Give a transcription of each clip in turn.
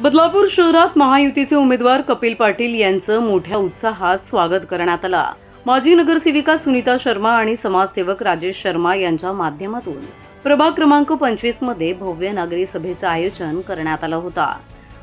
बदलापूर शहरात महायुतीचे उमेदवार कपिल पाटील यांचं मोठ्या उत्साहात स्वागत करण्यात आलं. माजी नगरसेविका सुनीता शर्मा आणि समाजसेवक राजेश शर्मा यांच्या माध्यमातून प्रभाग क्रमांक पंचवीसमध्ये भव्य नागरी सभेचं आयोजन करण्यात आलं होतं.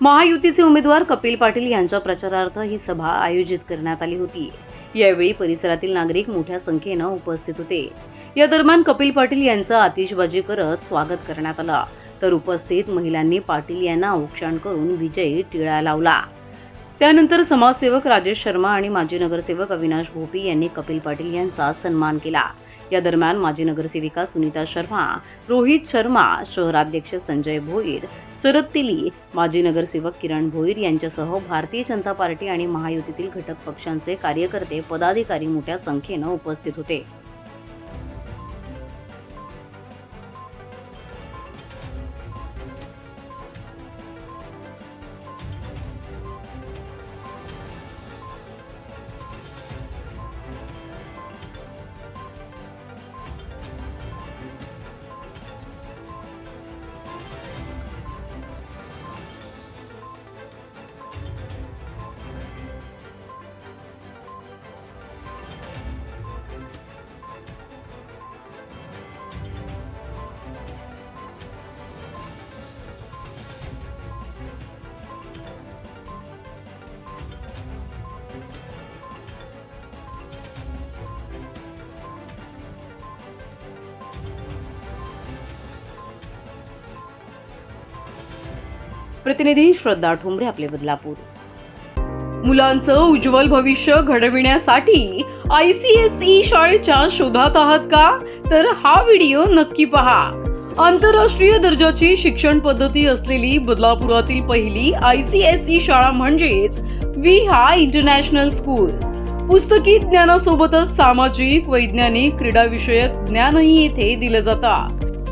महायुतीचे उमेदवार कपिल पाटील यांच्या प्रचारार्थ ही सभा आयोजित करण्यात आली होती. यावेळी परिसरातील नागरिक मोठ्या संख्येनं उपस्थित होते. या दरम्यान कपिल पाटील यांचं आतिषबाजी करत स्वागत करण्यात आलं. तर उपस्थित महिलांनी पाटील यांना औक्षण करून विजयी टिळा लावला. त्यानंतर समाजसेवक राजेश शर्मा आणि माजी नगरसेवक अविनाश भोपी यांनी कपिल पाटील यांचा सन्मान केला. या दरम्यान माजी नगरसेविका सुनीता शर्मा रोहित शर्मा शहराध्यक्ष संजय भोईर शरद तिली माजी नगरसेवक किरण भोईर यांच्यासह भारतीय जनता पार्टी आणि महायुतीतील घटक पक्षांचे कार्यकर्ते पदाधिकारी मोठ्या संख्येनं उपस्थित होते. प्रतिनिधी श्रद्धा ठोंबरे आपले बदलापूर. मुलांचं उज्ज्वल भविष्य घडविण्यासाठी आय सी एस ई शाळेच्या शोधात आहात का? तर हा व्हिडिओ नक्की पहा. आंतरराष्ट्रीय दर्जाची शिक्षण पद्धती असलेली बदलापुरातील पहिली आय सी एस ई शाळा म्हणजेच विहा इंटरनॅशनल स्कूल. पुस्तकी ज्ञानासोबतच सामाजिक वैज्ञानिक क्रीडाविषयक ज्ञानही येथे दिलं जातं.